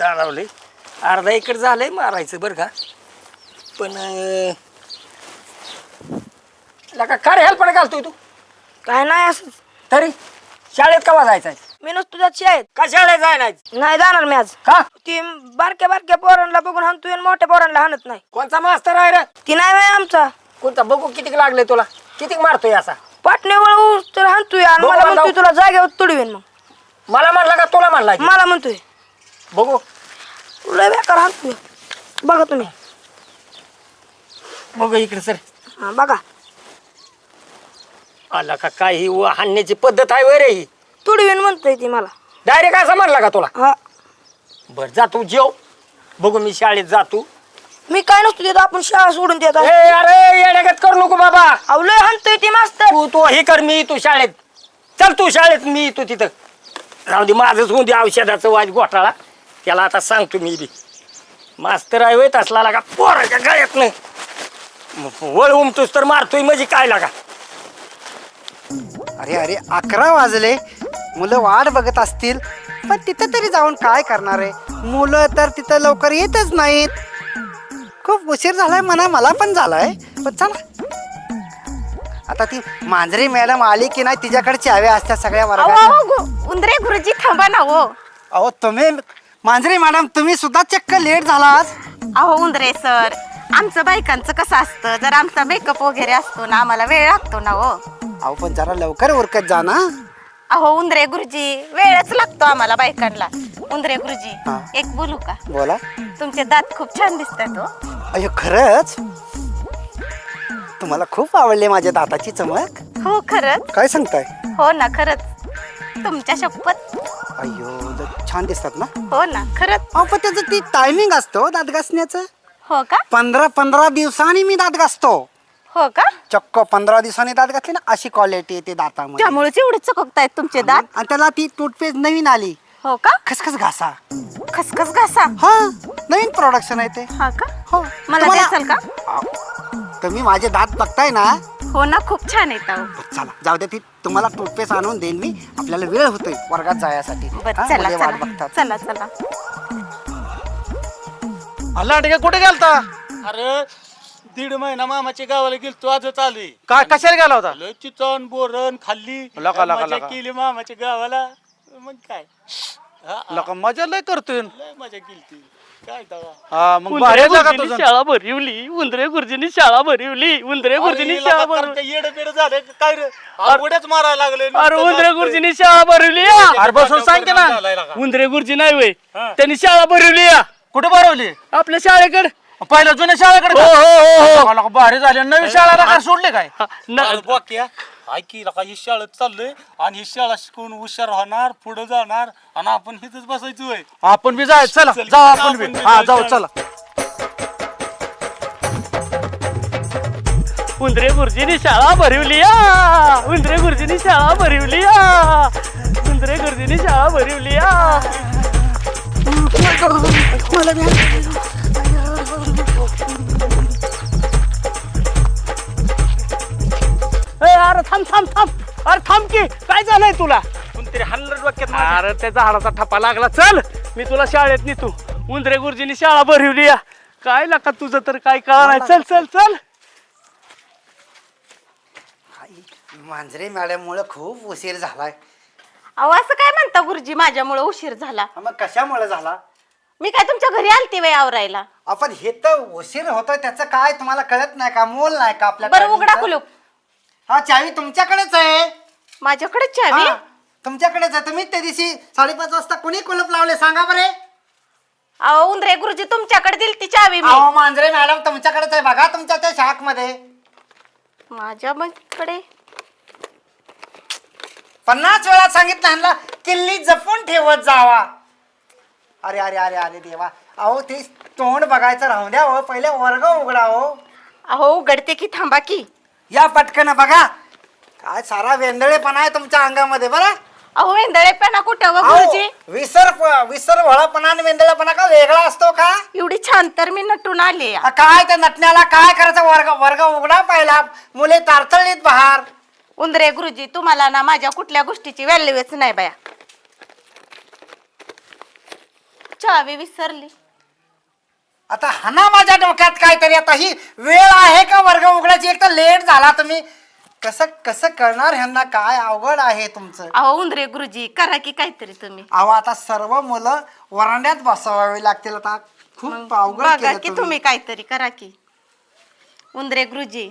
चालवली अर्धा एकर झालंय मारायचं बरं का. पण लका काय हेल्प घालतोय तू. काय नाही असं तरी? शाळेत कवा जायचंय? मी नुसतं तुझ्याची आहेत का शाळेत जाय नाही नाही जाणार मी आज. का? ती बारक्या बारक्या पोरांना बघून हाणतोय आणि मोठ्या पोरांना हाणत नाही. कोणता मास्तर आहे रे? ती नाही बाई आमचा. कोणता? बघू किती लागले तुला. किती मारतोय असा? पाटणे वळ तर हाणतोय आणि बघू मला मला म्हणतोय तुला जागेवर तुडवीन मग. मला म्हणला का तुला म्हणला मला म्हणतोय. बघू. तुला बेकार हाणतोय बघा तुम्ही. बघू इकडे सर. हा बघा. आला का काय ही व हाणण्याची पद्धत आहे वय रे ही? तुडवीन म्हणतोय ती मला. डायरेक्ट असं म्हणला का तुला? हा. बर जा तू जेव. बघू मी शाळेत जातो. मी काय नसतो देत आपण शाळा सोडून देत ए अरे येण्यागत करू नको बाबा. अहो लय हाणतोय ती मास्तर. तू तू हे कर मी तू शाळेत. चल तू शाळेत मी तू तिथं. राहू दे माझंच होऊन दे औषधाचं वाज घोटाळा. त्याला आता सांगतो मी बी. मास्तर आहे वय तसला लागा. पोराच्या गळ्यात नाही वळ उमतोस तर मारतोय म्हणजे काय लागा? अरे अरे अकरा वाजले. मुलं वाट बघत असतील पण तिथं तरी जाऊन काय करणार आहे? मुलं तर तिथं लवकर येतच नाहीत. खूप उशीर झालाय म्हणा मला पण झालाय. पण चला. आता ती मांजरी मॅडम आली की नाही तिच्याकडे चाव्या असतात सगळ्या वर्गात उंदरे गुरुजी थांबा ना हो. अहो तुम्ही मांजरी मॅडम तुम्ही सुद्धा चक्क लेट झाला आज अहो उंदरे सर. आमचं बायकांचं कसं असतं? जर आमचा मेकअप वगैरे असतो ना आम्हाला वेळ लागतो ना हो. अहो पण जरा लवकर उरकत जा ना. अहो उंदरे गुरुजी वेळच लागतो आम्हाला बायकांना. उंदरे गुरुजी. एक बोलू का? बोला. तुमचे दात खूप छान दिसतात हो. अयो खरंच? तुम्हाला खूप आवडले माझ्या दाताची चमक. हो खरंच? काय सांगताय? हो ना खरंच. तुमच्या शपथ. अयो छान दिसतात ना? हो ना खरंच. अहो पण त्याचं ती टायमिंग असतो दात घासण्याचं. हो का? पंधरा पंधरा दिवसांनी मी दात घासतो. हो का? चक्क पंधरा दिवसांनी दात घातली ना अशी क्वालिटी येते दातामध्ये. त्यामुळेच एवढे चककतायत तुमचे दात. आणि त्याला ती टूथपेस्ट नवीन आली. हो का? खसखस घासा. खसखस घासा. हा नवीन प्रोडक्शन आहे ते. हा का? हो. मला तुम्हाला- द्याल का? तुम्ही माझे दात बघताय ना हो ना खूप छान येत चला जाऊ दे ती तुम्हाला टूथपेस्ट आणून देईन मी. आपल्याला वेळ होतोय वर्गात जायसाठी. बर हा, चला मुले वाट चला बघतात. चला चला. लांडगे कुठे गेलता? अरे दीड महिना मामाच्या गावाला गेलतो आजच आलोय काय कशाला गेला होता? लय चिचण बोरण खाल्ली. लका, लका, मजा लका. केली मामाच्या गावाला. मग काय? हा, लका मजा लय करतोय. लय मजा केली ती हा मग उंदरे भारी जागा गुरुजींनी तुझं शाळा भरवली उंदरे गुरुजींनी शाळा भरवली उंदरे गुरुजींनी शाळा भरवली. येड बेड झालं. का काय रे? उड्याच मारायला लागले. अरे उंदरे गुरुजींनी शाळा भरवली या. अरे बसून सांग की ना. उंदरे गुरुजी नाही वय त्यांनी शाळा भरवली या कुठे भरवली? आपल्या शाळेकडे. पहिल्या जुन्या शाळेकडे हो का? हो हो. हो भारी झाली. नवीन शाळा काय सोडले काय? हा, न- बॉक्या. ऐकी लका ही शाळेत चाललोय आणि ही शाळा शिकून हुशार होणार पुढे जाणार आणि आपण हिथच बसायचं होय. आपण बी जाय चला चल, जाऊ आपण आपण बी हा जाऊ, जाऊ चला. उंदरे गुरुजींनी शाळा भरवली या उंदरे गुरुजींनी शाळा भरवली या उंदरे गुरुजींनी शाळा भरवली या ए, अरे थांब थांब थांब. अरे थांब की काय झालंय तुला? कोणतरी हल्लर डोक्यात अरे त्या झाडाचा ठपा लागला. चल मी तुला शाळेत नेतो. उंदरे गुरुजींनी शाळा भरवली या. काय लाका तुझं तर काय कळा नाही. चल चल चल. आई, मांजरे मॅडम मुळे खूप उशीर झालाय. अहो असं काय म्हणता गुरुजी माझ्यामुळे उशीर झाला? हा, मग कशामुळे झाला? मी काय तुमच्या घरी आलते वे आवरायला? आपण हे तर उशीर होतोय त्याचं काय तुम्हाला कळत नाही का? मोल नाही का आपल्या बरं उघडा? कुलूप. हा चावी तुमच्याकडेच आहे. माझ्याकडे चावी? हा, तुमच्याकडेच आहे. तुम्ही त्या दिवशी साडेपाच वाजता कोणी कुलूप लावले सांगा बरे. अहो उंदरे गुरुजी तुमच्याकडे दिली ती चावी मी. अहो मांजरे मॅडम तुमच्याकडेच आहे. बघा तुमच्या त्या शाखमध्ये माझ्या कडे पन्नास वेळा सांगितलं ह्यांना किल्ली जपून ठेवत जावा. अरे अरे अरे अरे देवा. अहो ते तोंड बघायचं राहू द्या हो. पहिले वर्ग उघडा हो. अहो उघडते की थांबा की. या पटकन बघा. काय सारा वेंदळेपणा आहे तुमच्या अंगामध्ये बरं? अहो वेंदळेपणा कुठं व अहो, गुरुजी? विसर विसर भोळापणा आणि वेंदळेपणा का वेगळा असतो का? एवढी छान तर मी नटून आले आ, काय त्या नटण्याला काय करायचं? वर्ग वर्ग उघडा पहिला. मुले तारतळलीत बहार. उंदरे गुरुजी तुम्हाला ना माझ्या कुठल्या गोष्टीची व्हॅल्यूच नाही बाया. चावी विसरली. आता हाना माझ्या डोक्यात काहीतरी. आता ही वेळ आहे का वर्ग उघडायची? एक तर लेट झाला तुम्ही. कसं कसं करणार ह्यांना? काय अवघड आहे तुमचं? अहो उंदरे गुरुजी करा की काहीतरी तुम्ही. अहो आता सर्व मुलं वरांड्यात बसवावी लागतील. आता खूप अवघड बघा केलं की तुम्ही. तुम्ही काहीतरी करा की. उंदरे गुरुजी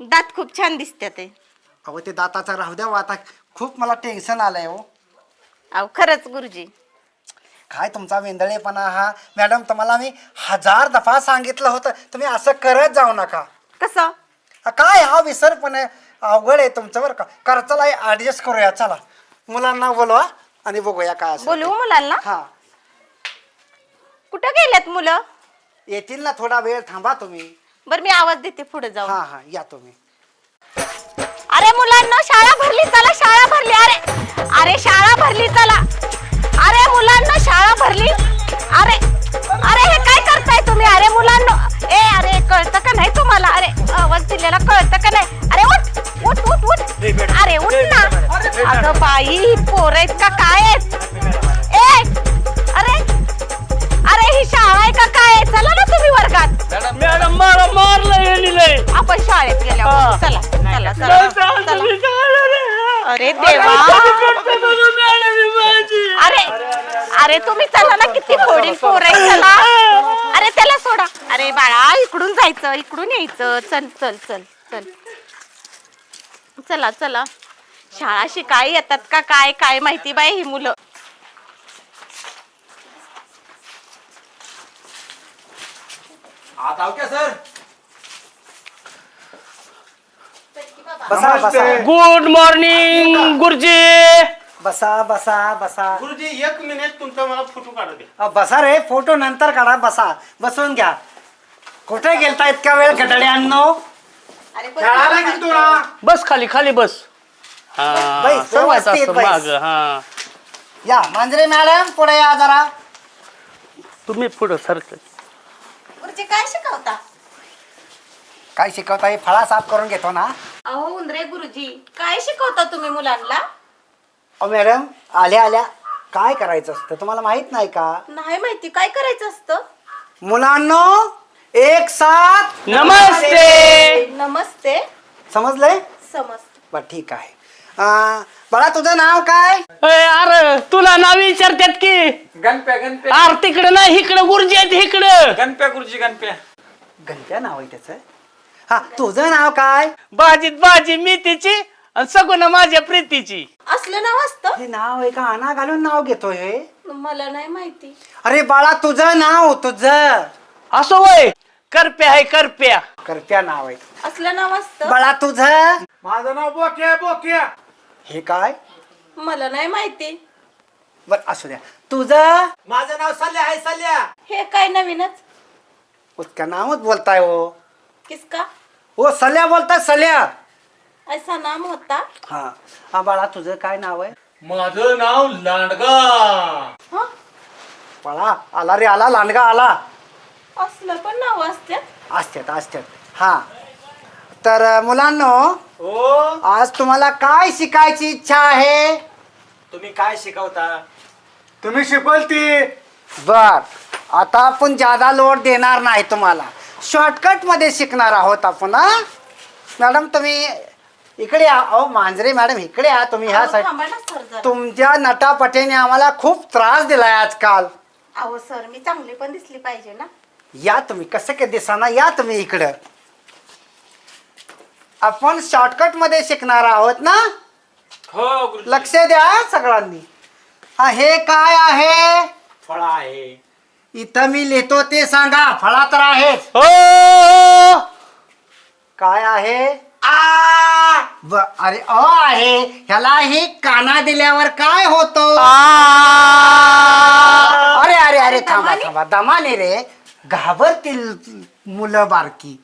दात खूप छान दिसते ते. अहो ते दाताचा राहू द्या. हो, आता खूप मला टेन्शन आलंय हो. अहो खरंच गुरुजी काय तुमचा वेंदळेपणा हा? मॅडम तुम्हाला मी हजार दफा सांगितलं होतं. तुम्ही असं करत जाऊ नका. कसं? हा, काय? हा विसरपणे अवघड आहे तुमचं बरं का. कर चला ऍडजस्ट करूया. चला. मुलांना बोलवा आणि बघूया काय बोलू ते. मुलांना? हा. कुठं गेल्यात मुलं? येतील ना थोडा वेळ. थांबा तुम्ही. बरं मी आवाज देते पुढे जाऊ हा हा. या तुम्ही. अरे मुलांना शाळा भरली. चला शाळा भरली. अरे अरे शाळा भरली. चला. अरे मुलांना शाळा भरली? अरे अरे हे काय करताय तुम्ही? अरे मुलांना ए अरे कळतं का नाही तुम्हाला? अरे आवाज दिलेला कळतं का नाही? अरे उठ उठ उठ उठ. अरे उठ ना. अगं बाई पोर आहेत का काय आहेत? ए अरे अरे ही शाळा आहे का काय आहे? चला ना तुम्ही वर्गात. मॅडम मला मारलं आपण शाळेत गेल्या. चला चला चला. चला. अरे देवा. अरे अरे तुम्ही चला ना किती फोडील पोर आहे चला. अरे त्याला सोडा. अरे बाळा इकडून जायचं इकडून यायचं. चल चल चल चल. चला चला. शाळा शिकाय येतात का? काय काय माहिती बाई ही मुलं. बसा बसा. गुड मॉर्निंग गुरुजी. बसा बसा बसा. गुरुजी एक मिनिट तुमचा मला फोटो काढू अ, बसा रे फोटो नंतर काढा बसा. बसून घ्या. कुठे गेलता इतका वेळ गडड्यांनो? खेळायला गेलतो ना बस खाली खाली बस. हा व्यवस्थित. माग हा. या मांजरे मॅडम पुढे या जरा. तुम्ही पुढं सरक गुरुजी काय शिकवता? काय शिकवता हे फळा साफ करून घेतो ना? अहो उंदरे गुरुजी काय शिकवता तुम्ही मुलांना? अहो मॅडम आल्या आल्या. काय करायचं असतं? तुम्हाला माहीत नाही का? नाही माहिती. काय करायचं असतं? मुलांनो एक साथ. नमस्ते. नमस्ते. समजलंय? समज बर ठीक आहे. अं, बाळा तुझं नाव काय? अय, अरे तुला नाव विचारतात की. गणप्या गणप्या. अरे तिकडं नाही इकडं गुरुजी आहेत इकडं. गणप्या गुरुजी गणप्या. घंट्या नाव आहे त्याचं? हा तुझं नाव काय? भाजीत भाजी मेथीची आणि सगुण माझ्या प्रीतीची. असलं नाव असतं? हे नाव आहे का आणा घालून नाव घेतोय हे. मला नाही माहिती. अरे बाळा तुझं नाव तुझं. असो वय करप्या आहे करप्या. करत्या नाव आहे. असलं नाव असतं? बाळा तुझं? माझं नाव बोक्या बोक्या. हे काय? मला नाही माहिती. बर असू द्या. तुझं? माझं नाव सल्या आहे सल्या. हे काय नवीनच? उसका नावच बोलताय हो. किसका? ओ सल्या बोलताय सल्या. ऐसा नाम होता? हा. हा बाळा तुझं काय नाव आहे? माझं नाव लांडगा. हा? बाळा आला रे आला लांडगा आला. असलं पण नाव असतात असत्यात असत्यात. हा. तर अं, मुलांनो हो आज तुम्हाला काय शिकायची इच्छा आहे? तुम्ही काय शिकवता? तुम्ही शिकवल ती बर. आता आपण जादा लोड देणार नाही तुम्हाला. शॉर्टकटमध्ये शिकणार आहोत आपण हा? मॅडम तुम्ही इकडे या. अहो मांजरे मॅडम इकडे या तुम्ही. ह्या अहो, साईड थांबा ना सर जरा. तुमच्या नटापटेने आम्हाला खूप त्रास दिलाय आजकाल. अहो सर मी चांगली पण दिसली पाहिजे ना. या तुम्ही कसं काय दिसाना? या तुम्ही इकडं. आपण शॉर्टकटमध्ये शिकणार आहोत ना? हो गुरुजी. लक्ष द्या सगळ्यांनी. हा हे काय आहे? फळ आहे. इथं मी लिहितो ते सांगा. फळा तर आहेच. हो! काय आहे? आ! ब अरे अ आहे. ह्याला ही काना दिल्यावर काय होतो? आ! जरा दमाने? रे. घाबरतील मुलं बारकी.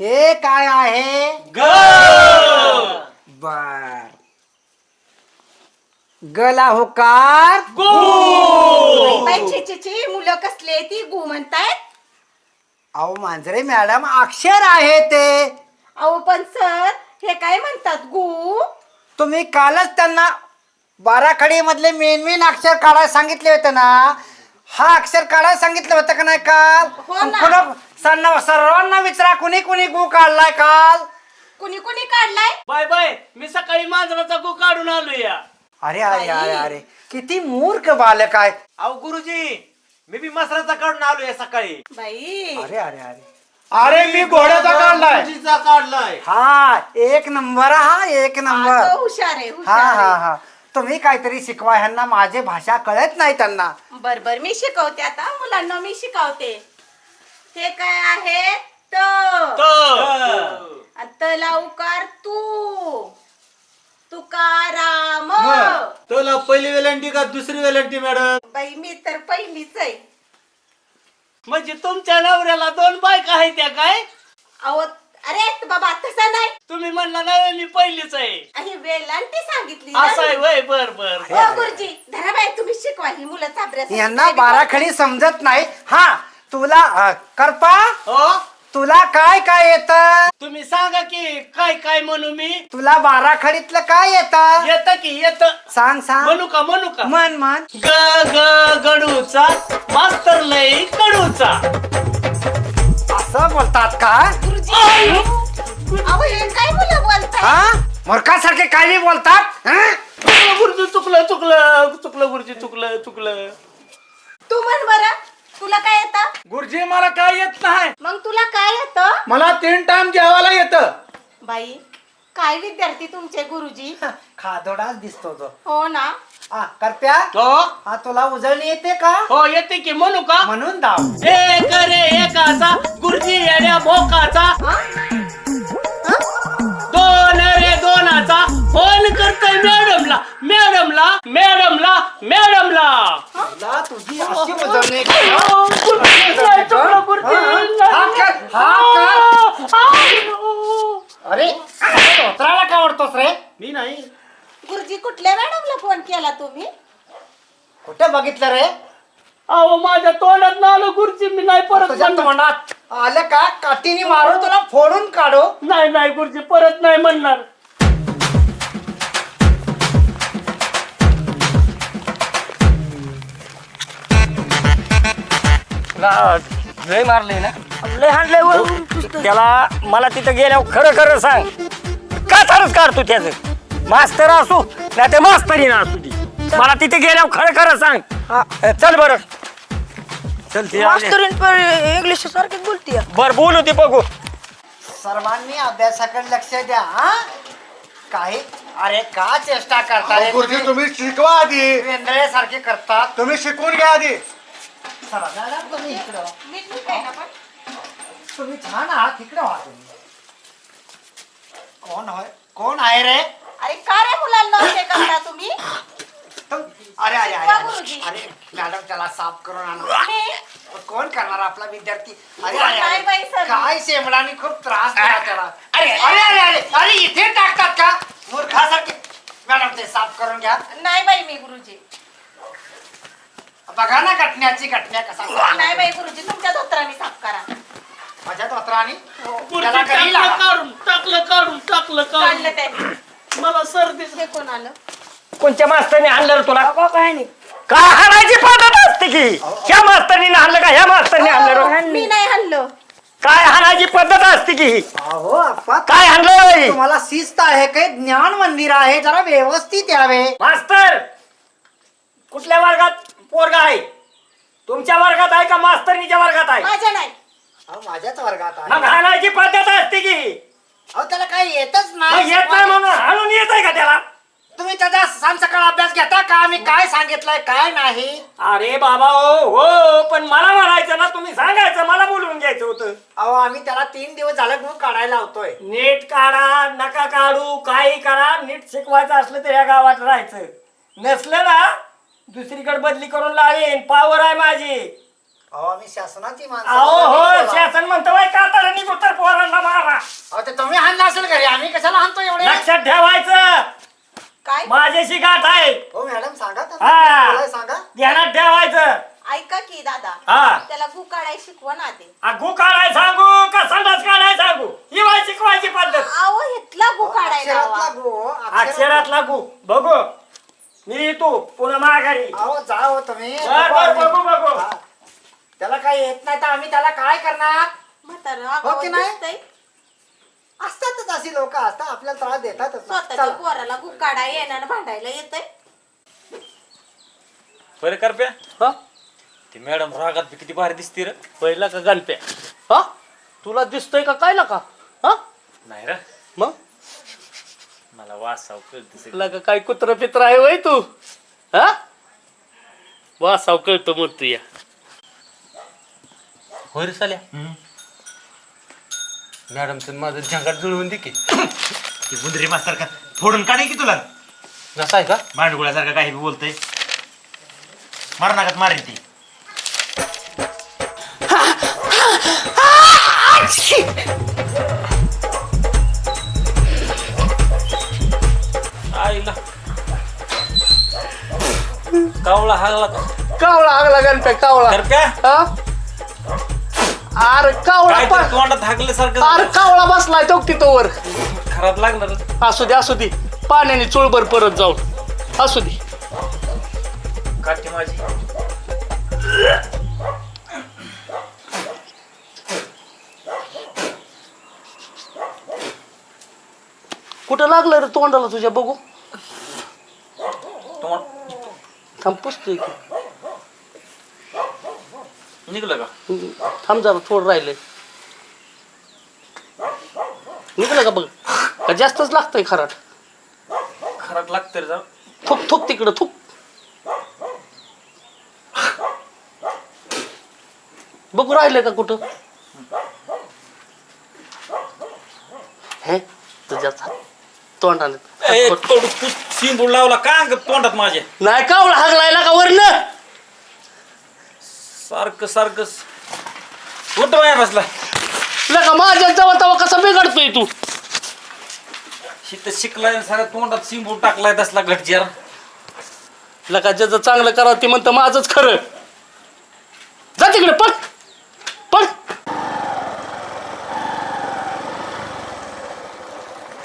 हे काय आहे? बर. गला होकार बाई, छी, छी, छी, मुलं कसले ती? गु म्हणतायत. अहो मांजरे मॅडम अक्षर आहे ते. अहो पण सर हे काय म्हणतात गु? तुम्ही कालच त्यांना बाराखडी मधले मेन मेन अक्षर काढायला सांगितले होते ना? हा अक्षर काढायला सांगितलं होतं का नाही काल? हो ना. पुन्हा सर्वांना विचारा कुणी कुणी गु काढलाय काल? कुणी कुणी काढलाय? बाय बाय मी सकाळी मांजराचा गो काढून आलो या अरे अरे अरे अरे. किती मूर्ख बालक आहे. अहो गुरुजी मी बी मसराचा काढून आलोय सकाळी. बाई. अरे अरे अरे. अरे मी घोड्याचा काढलाय. काढलाय. हा एक नंबर हा एक नंबर. तो हुशार आहे हा हुशार हा. हा. तुम्ही काहीतरी शिकवा ह्यांना माझी भाषा कळत नाही त्यांना. बर बर मी शिकवते आता मुलांना मी शिकवते. हे काय आहे? त. आणि तला उकार तू. तुकाराम! तुला पहिली वेलंटी का दुसरी वेलंटी मॅडम? बाई मी तर पहिलीच आहे. म्हणजे तुमच्या नवऱ्याला दोन बायका आहेत त्या काय? अहो अरे बाबा तसा नाही. तुम्ही म्हणला नाही मी पहिलीच आहे. आणि वेलांटी सांगितली ना असं आहे मी. वय बर बर हो गुरुजी धराबाई तुम्ही शिकवा ही मुलं चाबऱ्या यांना बाराखडी समजत नाही. हा तुला अ, करपा. हो? तुला काय काय येत? तुम्ही सांगा की काय काय म्हणू मी? तुला बाराखडीतलं काय येत? येत की येत? सांग सांग. म्हणू का म्हणू का? मन मन ग ग गडूचा मास्तर लई कडूचा असं बोलतात का? अहो हे काय मुलं बोलताय? हा? मूर्खासारखे काही बोलतात? हं? चुकलं गुरुजी चुकलं चुकलं चुकलं गुरुजी चुकलं चुकलं. तू म्हण बरं. तुला काय येतं? गुरुजी मला काय येत नाही? मग तुला काय येतं? मला तीन टाइम जेवायला येतं. बाई काय विद्यार्थी तुमचे गुरुजी? खादोडाच दिसतो तो. हो ना. हा करप्या? हो. हा तुला उजळणी येते का? हो येते की. म्हणू का? म्हणून दाव. एक रे एकाचा गुरुजी येड्या भोकाचा हा? दोन दोनाचा फोन करतोय मॅडमला. मॅडमला मॅडमला मॅडमला. तुला तुझी अशी उजळणी हो, नाही. हा हा. अरे धोत्राला का आवडतोस रे? मी नाही. गुरुजी कुठल्या मॅडमला फोन केला तुम्ही? कुठे बघितलं रे? अहो माझ्या तोंडात ना आलं गुरुजी मी नाही परत तुझ्या म्हणणार. तोंडात आलं का? काठीने मारून तुला फोडून काढू? नाही नाही गुरुजी परत नाही म्हणणार. लय मारले ना. लय हाणलंय वळून पुस्तक. त्याला मला तिथं गेल्यावर खरं खरं सांग. का थरच काढतो त्याच? मास्तर असू नाही ते मास्तरी ना असू ती मला तिथे गेल्यावर खरं खरं सांग. चल बरं. चल ती आली. मास्तरीन पर इंग्लिश सारखीच बोलतीय बर बोलू ती बघू. सर्वांनी अभ्यासाकडे लक्ष द्या हा? काही अरे का चेष्टा करताय? गुरुजी तुम्ही शिकवा आधी. वेंदळे करतात. तुम्ही शिकवून घ्या आधी. चला, तुम्ही इकडं. व्हा. मी ठीक आहे ना पण. तुम्ही छान आहात इकडे व्हा तुम्ही. कोण होय कोण आहे रे? अरे का रे मुलांना असे करता तुम्ही? तुम- अरे अरे अरे गुरुजी. अरे अरे मॅडम त्याला साफ करून आणा. मी कोण करणार आपला विद्यार्थी? अरे नाही अरे बाई, अरे सर. काय शेमडाने खूप त्रास दिला त्याला. अरे अरे अरे अरे अरे इथे टाकतात का? मूर्खासारखे. मॅडम ते साफ करून घ्या. नाही बाई मी गुरुजी. बघा ना घटण्याची घटना कसा नाही बाई गुरुजी तुमच्या धोत्राने साफ करा. माझ्या धोत्राने? त्याला टाकलं लावा. काढून टाकलं काढून टाकलं काढलं मला सर्दी हे कोण आलं? कोणत्या मास्तरने आणलं रे तुला? काय नाही. काय हाणायची पद्धत असते की? ह्या मास्तरनी आणलं का? ह्या मास्तरने आणलं रे? मी नाही हल्लो काय हाणायची पद्धत असते की? अहो आप्पा काय आणलं तुम्हाला शिस्त आहे काही ज्ञान मंदिर आहे. जरा व्यवस्थित यावे. मास्तर! कुठल्या वर्गात पोरगा आहे. तुमच्या वर्गात आहे का मास्तरनीच्या वर्गात आहे? माझ्या नाही. अहो माझ्याच वर्गात मग आहे हाणायची पद्धत असते की अहो त्याला काही येतच मग नाही येत नाही म्हणून हाणून येत आहे का त्याला? तुम्ही त्याचा सांग सकाळ अभ्यास घेता का? आम्ही काय सांगितलंय काय नाही? अरे बाबा हो हो पण मला म्हणायचं ना तुम्ही सांगायचं मला बोलवून घ्यायचं होतं. अहो आम्ही त्याला तीन दिवस झालं गुण काढायला लावतोय. नीट काढा नका काढू काही करा नीट शिकवायचं असलं तर या गावात राहायचं. नसलं ना दुसरीकडे बदली करून लावेन. पावर आहे माझी. अहो आम्ही शासनाची माणसं अहो हो बोला. शासन म्हणतो बाई तर पोरांना मारा. अहो ते तुम्ही हाणला असेल घरी आम्ही कशाला हाणतो एवढे? लक्षात ठेवायचं. काय? माझ्याशी गाठ आहे. हो मॅडम सांगा त्यांना. हा. सांगा. ध्यानात ठेवायचं. ऐका की दादा. हा. त्याला गु काढाय शिकवा ना ते. अगू काढाय सांगू का संडास काढाय सांगू? ही वाय शिकवायची पद्धत. अहो इथला गु अक्षरात लावा. लागू हो, अक्षरात लागू बघू. मी तू पुन्हा माघारी. अहो जा हो तुम्ही. बर बर बघू बघू. हा. त्याला काय येत नाही तर आम्ही त्याला काय करणार? म्हातारं हो की आगाऊ नाही? दिसतंय. असतातच अशी लोक असतात आपल्याला त्रास देतातच ना. स्वतःच्या चला. पोराला गु काढाय येणार भांडायला येतंय. बरं करप्या हा? ती मॅडम रागात बी किती भारी दिसते रे. पहिला का गणप्या हा? तुला दिसतोय का काय का? हा? नाही रे. मग? मला वासाव कळत तुला का काय कुत्र पित्र आहे वय तू हा वासाव कळतो म्हणतो या होय रे साल्या मॅडमचं माझं झंगाट जुळवून दे की ती गुंदरी मास्तर का फोडून काढे की तुला नसा आहे का भांडगुळ्यासारखं काही बी बोलतय मरणागत मारेन ती कावळा हागला का? कावळा आगला गणप्या कावळा? करप्या हा? अरे कावळा काय तर तोंडात हागल्यासारखं अरे झालं. कावळा बसलाय तो तिथं वर. खराब लागणार. असू दे असू दे. पाण्याने चुळभर परत जाऊन. असू दे. काठी माझी. कुठं लागलं रे तोंडाला तुझ्या बघू तोंड थांब पुसतोय की निघलं का? थांब जरा थोडं राहिलंय. निघलं का बघ? का जास्तच लागतंय खराट खराब लागतं रे जरा थुक थुक तिकडं थुक. बघू राहिलंय का कुठं? हे तुझ्या तोंडाने. ए, लावला का ग तोंडात माझ्या नाही कावळा हागलायला का वरनं? सारखं सारखं उठ वाया बसला. लका माझ्या जवळ तवा कसा बिघडतोय तू? शित शिकलाय साऱ्या तोंडात शिंबूड टाकलाय तसला घटजार. लका ज्याचं चांगलं करावं ते म्हणतं माझंच खरं. जा तिकडे पळ. पळ.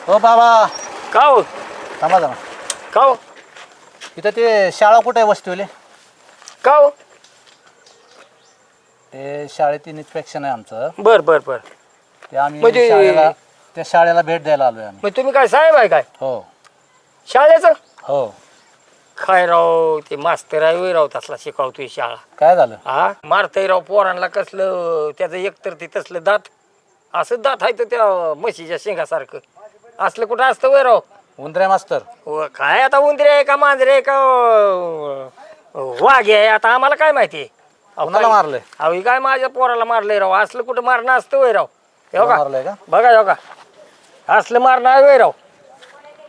हो बाबा का हो? थांबा जरा का हो? इथं ते शाळा कुठे आहे वस्तीवले? का हो? ते शाळेत इन्स्पेक्शन आहे आमचं. बर बर बर. ते आम्ही म्हणजे- शाळेला त्या शाळेला भेट द्यायला आलोय आम्ही. मग तुम्ही काय साहेब आहे काय? हो. शाळेचं? हो. काय राव ते मास्तर आहे होय राव तसला शिकवतोय शाळा. काय झालं? हा? मारतय राव पोरांना कसलं त्याचं एकतर ते तसलं दात. असं दात आहे तर त्या म्हशीच्या शेंगासारखं. असलं कुठं असतं वय राव? उंदरे मास्तर. व काय आता उंदरे आहे का मांजरे आहे का अं, वाघ आहे? आता आम्हाला काय माहिती? कोणाला मारलंय? अहो काय माझ्या पोराला मारलंय राव? असलं कुठं मारणं असतं वय राव? हे मारलंय का? बघा हे बघा. असलं मारणं आहे वय राव.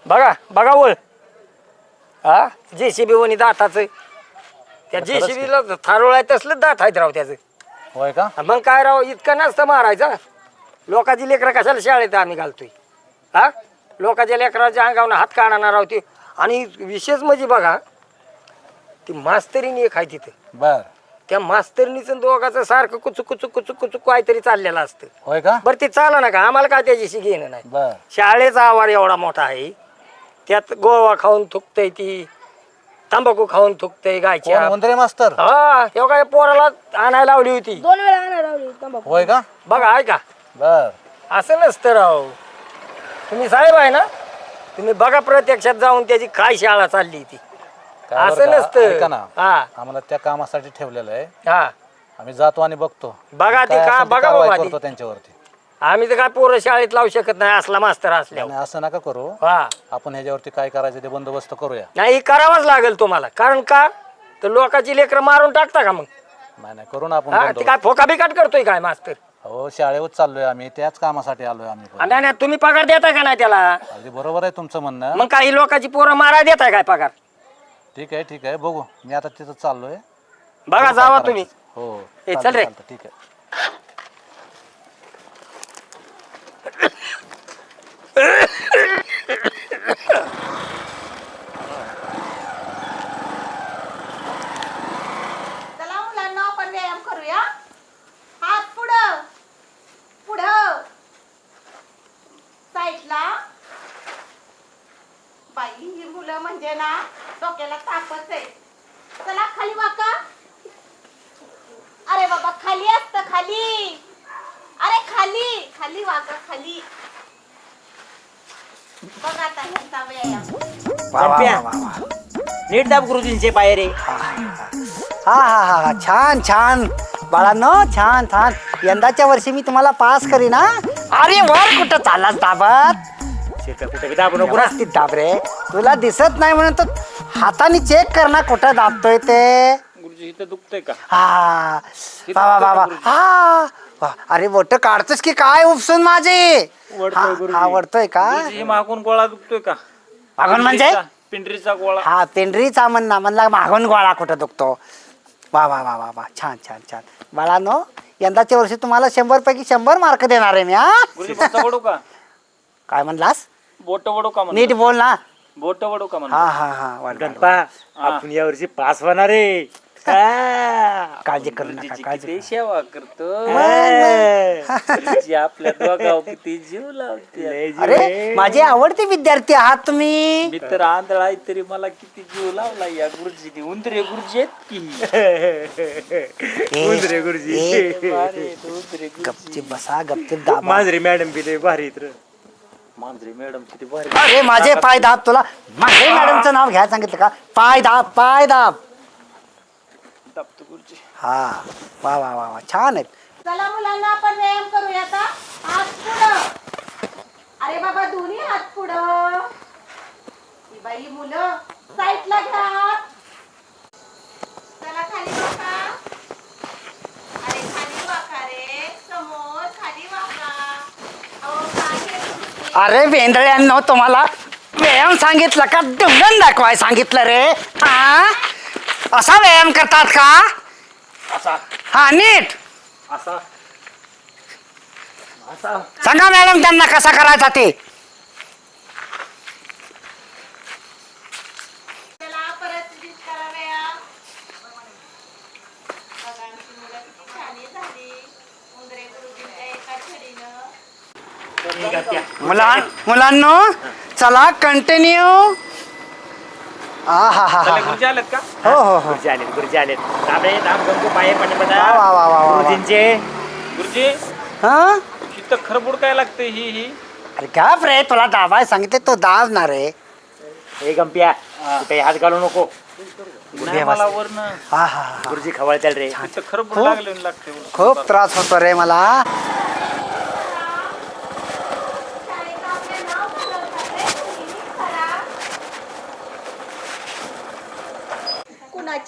बघा बघा वळ. हा? जे सी बी वणी दाताचं त्या जे सी बीला थारोळ आहे तसलं दात आहेत राव त्याचं. होय का? मग काय राव इतकं नसतं मारायचं. लोकांची लेकरं कशाला शाळेत आम्ही घालतोय? हा? लोकांच्या लेकराच्या अंगावनं हात काढणार राव ते. आणि विशेष म्हणजे बघा ती मास्तरीनी एक आहे तिथं. बर. त्या मास्तरणीचं दोघाचं सारखं कुचुक कुचुक कुचुक कुचुक काहीतरी चाललेलं असतं. होय का? बरं ते चाला ना का आम्हाला काय त्याच्याशी घेणं नाही. बर. शाळेचा आवार एवढा मोठा आहे. त्यात गोवा खाऊन थुकतय ती तंबाखू खाऊन थुकतय गायच्या. कोण? उंदरे मास्तर? हा एवढा या पोराला आणायला लावली होती. दोन वेळा आणा रावली तंबाखू. होय का? बघा ऐका. बर. असं नसतं राव. तुम्ही साहेब आहे ना तुम्ही बघा प्रत्यक्षात जाऊन त्याची काय शाळा चालली ती. काय बरं असं का? नसतं. ऐका ना हा. आम्हाला त्या कामासाठी ठेवलेलं आहे. हा. आम्ही जातो आणि बघतो. बघा ते काय का असेल ते बघा कारवाई बाबा ती. करतो त्यांच्यावरती. आम्ही तर काय पोरं शाळेत लावू शकत नाही असला मास्तर असल्यावर. आणि असं नका करू. हा. आपण ह्याच्यावरती काय करायचं ते बंदोबस्त करूया. नाही करावाच लागेल तुम्हाला. कारण का? तर लोकांची लेकरं मारून टाकता का मग? नाही नाही करू ना आपण हा ते बंदोबस्त. काय फोका बिकाट करतोय काय मास्तर? हो शाळेवर चाललोय आम्ही. त्याच कामासाठी आलोय आम्ही पण. आणि नाही, तुम्ही पगार देताय का नाही त्याला? अगदी बरोबर आहे तुमचं म्हणणं. मग काही लोकांची पोरं मारा देताय काय पगार? ठीक आहे ठीक आहे. बघू. मी आता तिथं चाललोय. बघा जावा तुम्ही. हो ए, चल रे. ठीक आहे चला मुलांना आपण व्यायाम करूया हात पुढं पुढं साईडला बाई ही मुलं म्हणजे ना डोक्याला तापच आहे. चला खाली वाका. अरे बाबा खाली असत खाली. अरे खाली खाली वाका खाली. बघ आता ह्यांचा व्यायाम. वा, वा, वा, वा, वा. नीट दाब गुरुजींचे पाय रे हा. हा हा हा. छान छान. बाळांनो छान छान. यंदाच्या वर्षी मी तुम्हाला पास करीन हा. अरे वर कुठं चाललास दाबत? शिरप्या कुठे बी दाबू नको ना. व्यवस्थित दाब रे. तुला दिसत नाही म्हणून तर हाताने चेक कर ना कुठं दाबतोय ते. गुरुजी इथं दुखतंय का? हा. बाबा बाबा हा. वा, अरे बोट काढतोस की काय उपसून माझे? हा, गुरुजी. हा वडतोय का? गुरुजी मागून गोळा दुखतोय का? मागून म्हणजे? पिंडरीचा- पिंडरीचा गोळा. हा पेंढरीचा म्हणला म्हणला मागून गोळा कुठं दुखतो? वा वा वा वा वा. छान छान छान. बाळानो यंदाच्या वर्षी तुम्हाला शंभर पैकी शंभर मार्क देणार आहे मी हा. गुरुजी का? काय म्हणलास? बोट वडू का म्हणलं? नीट बोल ना. बोट वडू का? हा हा हा वाढ, वाढ, गणपा आपण या वर्षी पास होणार रे. काळजी करू नका गुरुजीची काळजी किती सेवा करतो. करू. गुरुजी आपल्या दोघाव किती जीव लावते. अरे माझे आवडते विद्यार्थी आहात तुम्ही. मी तर आंधळा आहे तरी मला किती जीव लावला या गुरुजीने. उंदरे गुरुजी आहेत की उंदरे गुरुजी. उंदरे गुरुजी. गपचिप बसा गपचिप दाबा. मांजरे मॅडम बी लय भारी आहेत रे. मांजरे मॅडम किती भारी. अरे माझे पाय दाब तुला. माझे मॅडमचं नाव घ्यायला सांगितलं का? पाय दाब पाय दाब. दाबतो गुरुजी. हा. वा वा वा वा. छान आहेत. चला मुलांना आपण व्यायाम करूया आता. हात पुढं. अरे बाबा दोन्ही हात पुढं. ही बाई मुलं. साईडला घ्या. चला खाली वाका. अरे खाली वाका रे. समोर खाली वाका? अरे वेंदळ्यांनो तुम्हाला व्यायाम सांगितलं का? डुंगण दाखवाय सांगितलं रे. हा असा व्यायाम करतात का? असा. हा नीट. असा. सांगा मॅडम त्यांना कसा करायचा ते चला परत repeat करा व्यायाम बघा आमची मुलं किती छान झाली उंदरे गुरुजींच्या एका छडीनं मुलां मुलांनो चला कंटिन्यू हा हा हा हा गुरुजी आलेत का? हो हो हो. गुरुजी आलेत गुरुजी आलेत. दाब गंगू पाय वा वा वा वा वा. गुरुजींचे. गुरुजी. हा? खरबूड काय लागते ही ही? अरे गप रे तुला दाबाय सांगितले तो दाबणार रे हे गंप्या कुठे हात घालू नको. नाही मला वरनं. हा हा हा गुरुजी खवळतील रे खरबूड खूप- लागले लागते. खूप त्रास होतो रे मला शाळेत आपले नाव बोलवतात रे तुम्ही खरा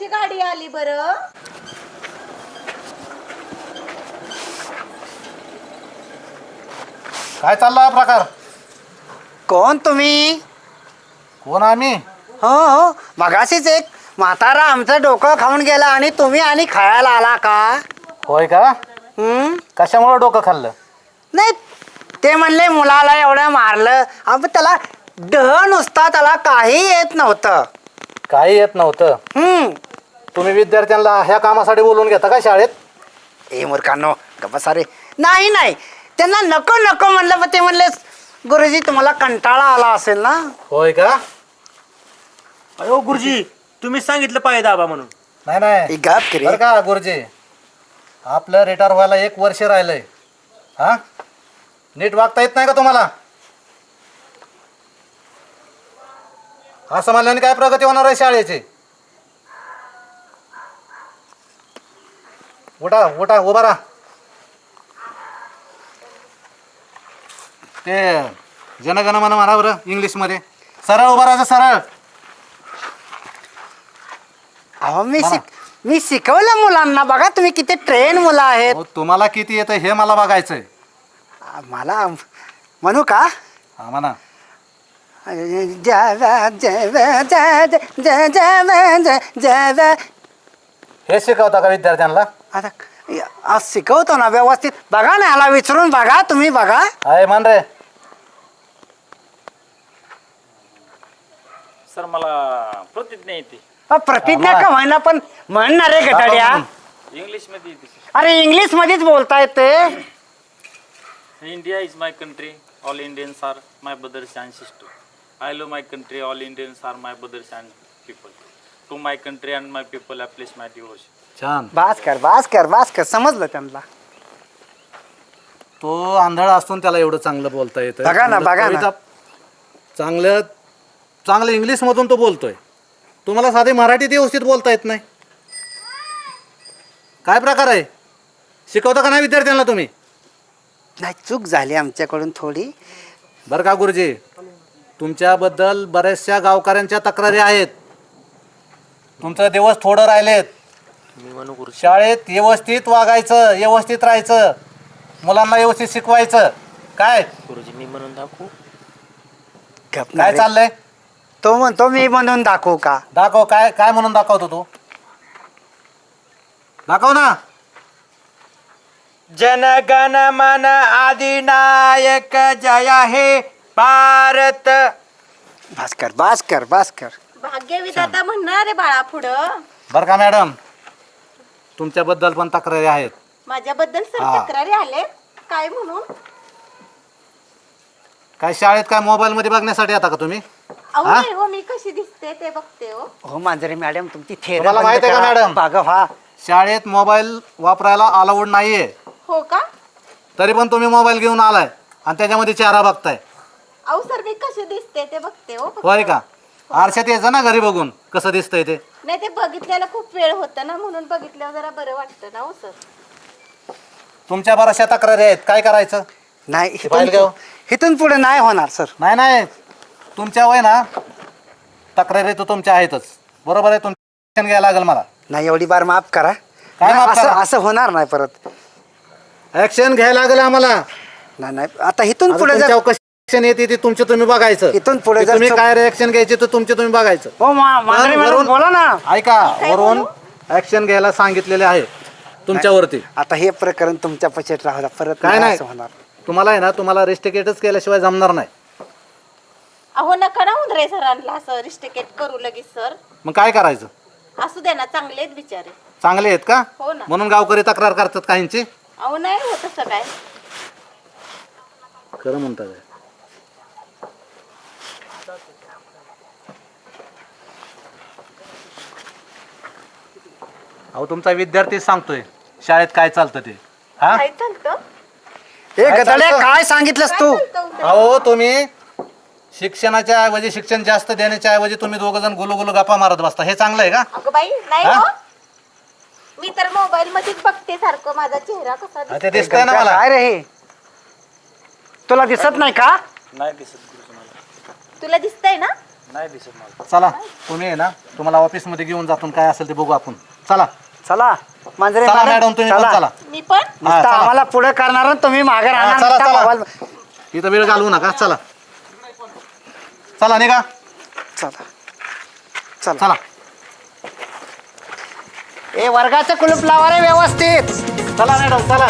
कुणाची गाडी आली बरं? काय चालला हा प्रकार? कोण तुम्ही? कोण आम्ही हो हो. मगाशीच एक म्हातारा आमचं डोकं खाऊन गेला आणि तुम्ही आणि खायला आला का? होय का? हम्म? कशामुळे डोकं खाल्लं? नाही ते म्हणले मुलाला एवढं मारलं. अब त्याला डह नुसता त्याला काही येत नव्हतं. काही येत नव्हतं. हम्म. तुम्ही विद्यार्थ्यांना ह्या कामासाठी बोलवून घेता का शाळेत? ए मूर्खांनो गप्पा रे. नाही नाही. त्यांना नको नको म्हणलं पण ते म्हणले गुरुजी तुम्हाला कंटाळा आला असेल ना? होय का? अयो गुरुजी तुम्ही सांगितलं पाय दाबा म्हणून. नाही नाही. गप की रे. बरं का गुरुजी? आपलं रिटायर व्हायला एक वर्ष राहिलंय. हा? नीट वागता येत नाही का तुम्हाला? असं म्हणल्याने काय प्रगती होणार आहे शाळेची? उठा उठा उभा राहा ते जनगण मन म्हणा बरं इंग्लिशमध्ये सरळ उभा राहायचं सरळ अहो मी शिक मी शिकवलं मुलांना बघा तुम्ही किती ट्रेन मुलं आहेत अहो, तुम्हाला किती येतं हे मला बघायचंय मला म्हणू का हा म्हणा जय जय जय जय जय जय जय हे शिकवता का विद्यार्थ्यांना आता आज शिकवतो ना व्यवस्थित. बघा ना याला विचारून बघा तुम्ही बघा. आहे मान रे. सर मला प्रतिज्ञा येते. अ, प्रतिज्ञा का होईना पण म्हणणार रे गटाड्या. इंग्लिशमध्ये येते अरे इंग्लिश मध्येच बोलता येते. India is my country all Indians are my brothers and sister I love my country all Indians are my brothers and people to my country and my people I place my devotion छान. भास्कर भास्कर भास्कर समजलं त्यांना. तो आंधळ असून त्याला एवढं चांगलं बोलता येतं. बघा ना, चांगलं बघा ना. कविता- चांगलं चांगलं इंग्लिशमधून तो बोलतोय. तुम्हाला साधे मराठीत व्यवस्थित बोलता येत नाही. काय प्रकार आहे? शिकवता का नाही विद्यार्थ्यांना तुम्ही? नाही चूक झाली आमच्याकडून थोडी. बरं का गुरुजी? तुमच्याबद्दल बऱ्याचशा गावकऱ्यांच्या तक्रारी आहेत. तुमचं दिवस थोडं राहिलेत. शाळेत व्यवस्थित वागायचं व्यवस्थित राहायचं मुलांना व्यवस्थित शिकवायचं. काय? गप ना काय रे. चाललंय? तो म्हणतो मी म्हणून दाखवू का? दाखव काय काय म्हणून दाखवतो तू? दाखव ना. जनगण मन अधिनायक जय हे भारत. भास्कर भास्कर भास्कर. भाग्यविधाता म्हणणार रे बाळा पुढं. बरं का मॅडम? तुमच्याबद्दल पण तक्रारी आहेत. माझ्याबद्दल सर हा. तक्रारी आले काय म्हणून? काय शाळेत काय मोबाईल मध्ये बघण्यासाठी आता का तुम्ही? अहो हा? नाही हो मी कशी दिसते ते बघते हो. हो मांजरे मॅडम तुमची थेर तुम्हाला माहीत आहे का, मॅडम? बघा हा शाळेत मोबाईल वापरायला अलाउड नाहीये. हो का? तरी पण तुम्ही मोबाईल घेऊन आलाय आणि त्याच्यामध्ये चेहरा बघताय. अहो सर मी कशी दिसते ते बघते हो. होय का? आरशात यायचं ना घरी बघून कसं दिसतंय ते? नाही ते बघितल्याला खूप वेळ होता ना म्हणून बघितल्यावर जरा बरं वाटतं ना हो सर. तुमच्या बऱ्याचशा तक्रारी आहेत. काय करायचं? नाही हो? इथून- इथून पुढे नाही होणार सर. नाही नाही. तुमच्या वय ना तक्रारी तर तुमच्या आहेतच. बरोबर आहे तुमचं शिक्षण घ्यायला लागेल मला. नाही एवढी बार माफ करा. काय माफ असं करा? असं होणार नाही परत. ऍक्शन घ्यायला लागेल आम्हाला. नाही नाही. आता इथून पुढे तुमच्यावर कशी ऍक्शन येते ती तुमची तुम्ही बघायचं. इथून पुढे जर तुम्ही चुक- काय रिएक्शन घ्यायची तर तुमचे तुम्ही बघायचं. हो मा- मांजरे पण मॅडम वरून- बोला ना. ऐका वरून ऍक्शन घ्यायला सांगितलेले आहे. तुमच्यावरती. आता हे प्रकरण तुमच्या पश्चात राहू द्या. परत काय नाही असं होणार. तुम्हाला आहे ना तुम्हाला रेस्टिकेटच केल्याशिवाय जमणार नाही. अहो नका ना उंदरे सरांना असं रिस्टिकेट करू लगेच सर. मग काय करायचं? असू दे ना चांगलेच बिचारे. चांगले आहेत का? हो ना. म्हणून गावकरी तक्रार करतात काहींची? अहो नाही होत काय. खरं म्हणतात अहो तुमचा विद्यार्थी सांगतोय शाळेत काय चालतं ते? हा? काय चालतं? हे काय गदाड्या चालतं? काय सांगितलंस तू? अहो तुम्ही शिक्षणाच्या ऐवजी शिक्षण जास्त देण्याच्या ऐवजी तुम्ही दोघ जण गुलू गुलू गप्पा मारत बसता. हे चांगलं आहे का? अगं बाई नाही हा? हो. मी तर मोबाईल मध्येच बघते सारखं. माझा चेहरा कसा हा. ते दिसतंय? ना मला. काय रे हे? तुला दिसत नाही का? तुला दिसतंय ना? नाही दिसत मला. चला तुम्ही आहे ना तुम्हाला ऑफिसमध्ये घेऊन जातून काय असेल ते बघू आपण. चला. चला. मांजरे चला मॅडम, मॅडम तुम्ही पण चला. मी पण? हा, नुसतं चला. आम्हाला पुढे करणार आणि तुम्ही मागे हा, राहणार चला नुसता चला. मोबाईल- इथं वेळ घालवू नका. चला. चला निघा. चला. चला. चला. ए वर्गाचं कुलूप लावा रे व्यवस्थित. चला मॅडम चला.